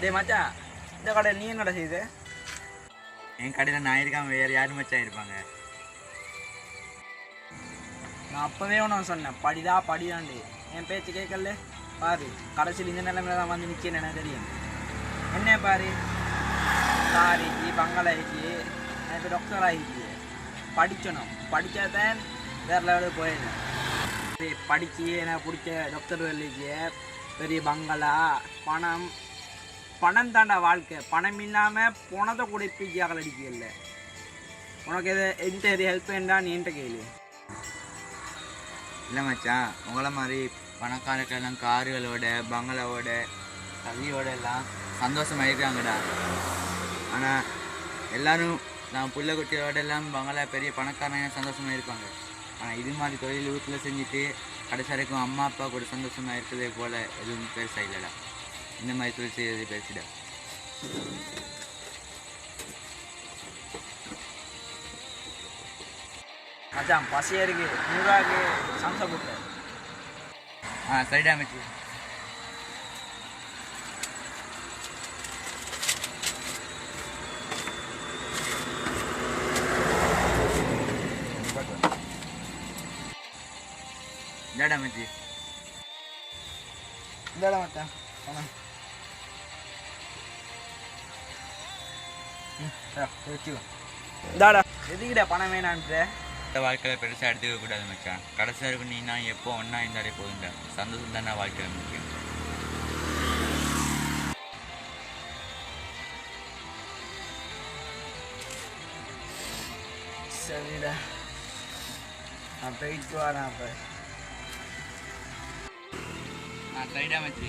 டே மச்சான் இந்த கடை நீ என்னடா செய்யுது என் கடையில் நான் இருக்காம வேறு யார் மச்சான் இருப்பாங்க? நான் அப்போவே ஒன்று சொன்னேன் படிதா படிதாண்டு என் பேச்சு கேட்கல? பாரு கடைசியில் இந்த நிலைமையில தான் வந்து நிற்கிறேன் எனக்கு தெரியும். என்ன பாரு? காரிக்கு பங்களாயிக்கு நான் இப்போ டாக்டர் ஆகிக்கு படிக்கணும். படித்தாதான் வேறு லெவலுக்கு போயிருந்தேன் சரி படித்து எனக்கு பிடிச்ச டாக்டர் வேலைக்கு. பெரிய பங்களா பணம். பணம் தாண்டா வாழ்க்கை பணம் இல்லாமல் பணத்தை கூட பிஜியாக அடிக்கல உனக்கு எது எந்த எது ஹெல்ப் வேண்டா நீ என்கிட்ட கேளு. இல்லை மச்சான் உங்களை மாதிரி பணக்காரக்கெல்லாம் காருகளோட பங்களாவோட கல்வியோட எல்லாம் சந்தோஷமாக இருக்காங்கடா. ஆனால் எல்லாரும் நான் புள்ள குட்டியோட எல்லாம் பங்களா பெரிய பணக்காரங்க சந்தோஷமாக இருப்பாங்க. ஆனால் இது மாதிரி தொழில் வீட்டில் செஞ்சுட்டு கடைசி வரைக்கும் அம்மா அப்பா கூட சந்தோஷமாக இருக்கிறதே போல் எதுவும் பெருசாக இல்லைடா. இந்த மாதிரி தொழில் செய்யறது பெருசுடா மச்சான் பசியா இருக்கு. நூறாக்கு சம்சா போட்டு ஆ சரிடா மச்சி. இந்தாடா மச்சி. இந்தாடா மச்சான். பணம் இந்தாடா எதுக்கிட்ட பணம் இந்த வாழ்க்கையில் பெருசாக எடுத்துக்க கூடாது மச்சான். கடைசி வரைக்கும் நீ நான் எப்போ ஒன்றா இருந்தாலே போதும்டா. சந்தோஷம் தானே வாழ்க்கையில் முக்கியம் சரிடா. நான் போயிட்டு வரேன் அப்போ. ஆ சரிடா மச்சி